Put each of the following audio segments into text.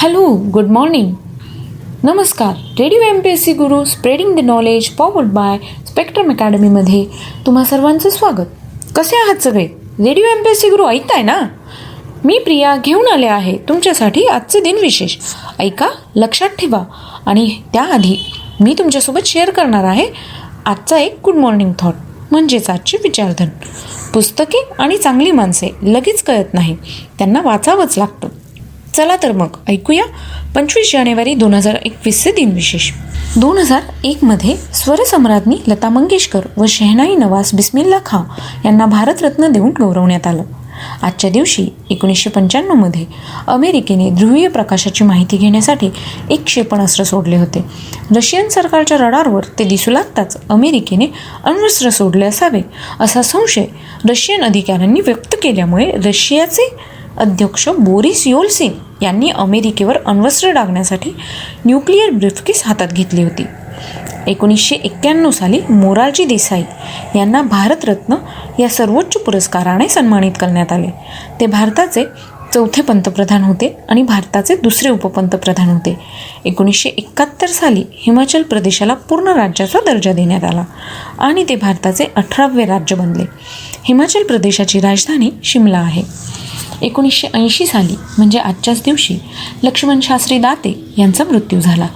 Hello good morning नमस्कार. Radio M P S C Guru spreading the knowledge powered by spectrum अकॅडमीमध्ये तुम्हा सर्वांचं स्वागत. कसे आहात सगळे? Radio M P S C Guru ऐकताय ना? मी प्रिया घेऊन आले आहे तुमच्यासाठी आजचे दिन विशेष. ऐका लक्षात ठेवा. आणि त्याआधी मी तुमच्यासोबत शेअर करणार आहे आजचा एक गुड मॉर्निंग थॉट म्हणजेच आजचे विचारधन. पुस्तके आणि चांगली माणसे लगेच कळत नाही. त्यांना वाचावंच लागतं. चला तर मग ऐकूया. पंचवीस जानेवारी दोन हजार एकवीसचे दिनविशेष दोन हजार एकमध्ये स्वरसम्राज्ञी लता मंगेशकर व शेहनाई नवाज बिस्मिल्ला खां यांना भारतरत्न देऊन गौरवण्यात आलं. आजच्या दिवशी एकोणीसशे पंच्याण्णवमध्ये अमेरिकेने ध्रुवीय प्रकाशाची माहिती घेण्यासाठी एक क्षेपणास्त्र सोडले होते. रशियन सरकारच्या रडारवर ते दिसू लागताच अमेरिकेने अण्वस्त्र सोडले असावे असा संशय रशियन अधिकाऱ्यांनी व्यक्त केल्यामुळे रशियाचे अध्यक्ष बोरिस योल्सिन यांनी अमेरिकेवर अण्वस्त्र डागण्यासाठी न्यूक्लिअर ब्रिफकेस हातात घेतली होती. एकोणीसशे एक्क्याण्णव साली मोरारजी देसाई यांना भारतरत्न या सर्वोच्च पुरस्काराने सन्मानित करण्यात आले. ते भारताचे चौथे पंतप्रधान होते आणि भारताचे दुसरे उपपंतप्रधान होते. एकोणीसशे एकाहत्तर साली हिमाचल प्रदेशाला पूर्ण राज्याचा दर्जा देण्यात आला आणि ते भारताचे अठरावे राज्य बनले. हिमाचल प्रदेशाची राजधानी शिमला आहे. एकोणीसशे ऐंशी साली म्हणजे आजच्याच दिवशी लक्ष्मण शास्त्री दाते यांचा मृत्यू झाला.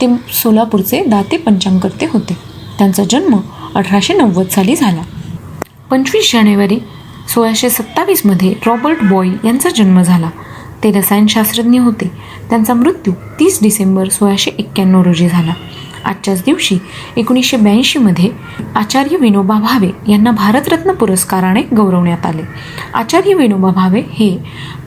ते सोलापूरचे दाते पंचांगकर्ते होते. त्यांचा जन्म अठराशे नव्वद साली झाला. पंचवीस जानेवारी सोळाशे सत्तावीसमध्ये रॉबर्ट बॉईल यांचा जन्म झाला. ते रसायनशास्त्रज्ञ होते. त्यांचा मृत्यू तीस डिसेंबर सोळाशे एक्क्याण्णव रोजी झाला. आजच्याच दिवशी एकोणीसशे ब्याऐंशीमध्ये आचार्य विनोबा भावे यांना भारतरत्न पुरस्काराने गौरवण्यात आले. आचार्य विनोबा भावे हे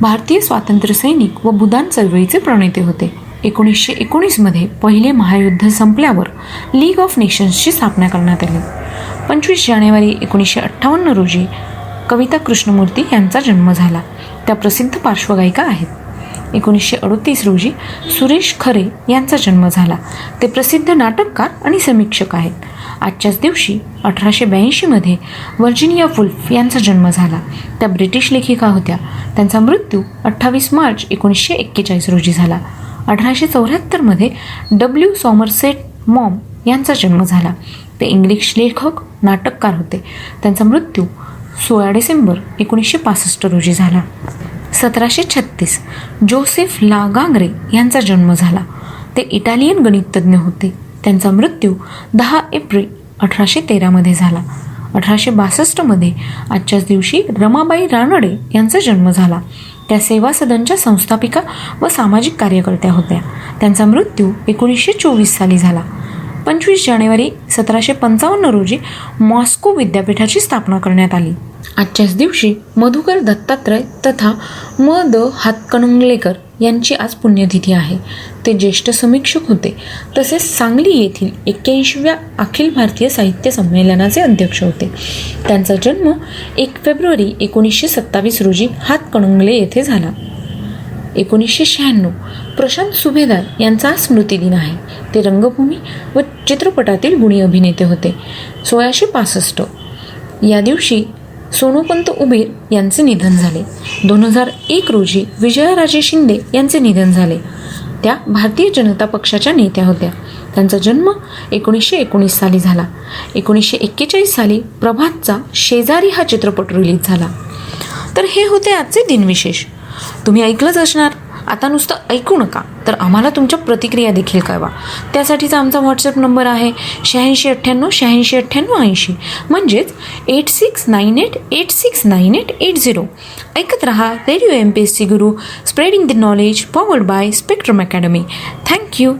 भारतीय स्वातंत्र्यसैनिक व भूदान चळवळीचे प्रणेते होते. एकोणीसशे एकोणीसमध्ये पहिले महायुद्ध संपल्यावर लीग ऑफ नेशन्सची स्थापना करण्यात आली. पंचवीस जानेवारी एकोणीसशे अठ्ठावन्न रोजी कविता कृष्णमूर्ती यांचा जन्म झाला. त्या प्रसिद्ध पार्श्वगायिका आहेत. एकोणीसशे अडतीस रोजी सुरेश खरे यांचा जन्म झाला. ते प्रसिद्ध नाटककार आणि समीक्षक आहेत. आजच्याच दिवशी अठराशे ब्याऐंशीमध्ये व्हर्जिनिया वुल्फ यांचा जन्म झाला. त्या ब्रिटिश लेखिका होत्या. त्यांचा मृत्यू अठ्ठावीस मार्च एकोणीसशे एक्केचाळीस रोजी झाला. अठराशे चौऱ्याहत्तरमध्ये डब्ल्यू सॉमरसेट मॉम यांचा जन्म झाला. ते इंग्लिश लेखक नाटककार होते. त्यांचा मृत्यू सोळा डिसेंबर एकोणीसशे पासष्ट रोजी झाला. सतराशे छत्तीस. जोसेफ ला गांग्रे यांचा जन्म झाला. ते इटालियन गणिततज्ञ होते. त्यांचा मृत्यू दहा एप्रिल अठराशे तेरामध्ये झाला. अठराशे बासष्टमध्ये आजच्याच दिवशी रमाबाई रानडे यांचा जन्म झाला. त्या सेवा सदनच्या संस्थापिका व सामाजिक कार्यकर्त्या होत्या. त्यांचा मृत्यू एकोणीसशे चोवीस साली झाला. पंचवीस जानेवारी सतराशे पंचावन्न रोजी मॉस्को विद्यापीठाची स्थापना करण्यात आली. आजच्याच दिवशी मधुकर दत्तात्रय तथा म द हातकणंगलेकर यांची आज पुण्यतिथी आहे. ते ज्येष्ठ समीक्षक होते. तसेच सांगली येथील एक्क्याऐंशीव्या अखिल भारतीय साहित्य संमेलनाचे अध्यक्ष होते. त्यांचा जन्म एक फेब्रुवारी एकोणीसशे सत्तावीस रोजी हातकणंगले येथे झाला. एकोणीसशे शहाण्णव. प्रशांत सुभेदार यांचा आज स्मृतिदिन आहे. ते रंगभूमी व चित्रपटातील गुणी अभिनेते होते. सोळाशे पासष्ट. या दिवशी सोनोपंत उबेर यांचे निधन झाले. दोन हजार एक रोजी विजयाराजे शिंदे यांचे निधन झाले. त्या भारतीय जनता पक्षाच्या नेत्या होत्या. त्यांचा जन्म एकोणीसशे एकोणीस साली झाला. एकोणीसशे एक्केचाळीस साली प्रभातचा शेजारी हा चित्रपट रिलीज झाला. तर हे होते आजचे दिनविशेष. तुम्ही ऐकलंच असणार. आता नुसतं ऐकू नका. तर आम्हाला तुमच्या प्रतिक्रिया देखील कळवा. त्यासाठीचा आमचा व्हॉट्सअप नंबर आहे शहाऐंशी अठ्ठ्याण्णव शहाऐंशी अठ्ठ्याण्णव ऐंशी. म्हणजेच eight six nine eight eight six nine eight eight zero ऐकत रहा radio M P S C Guru spreading the knowledge powered by spectrum academy thank you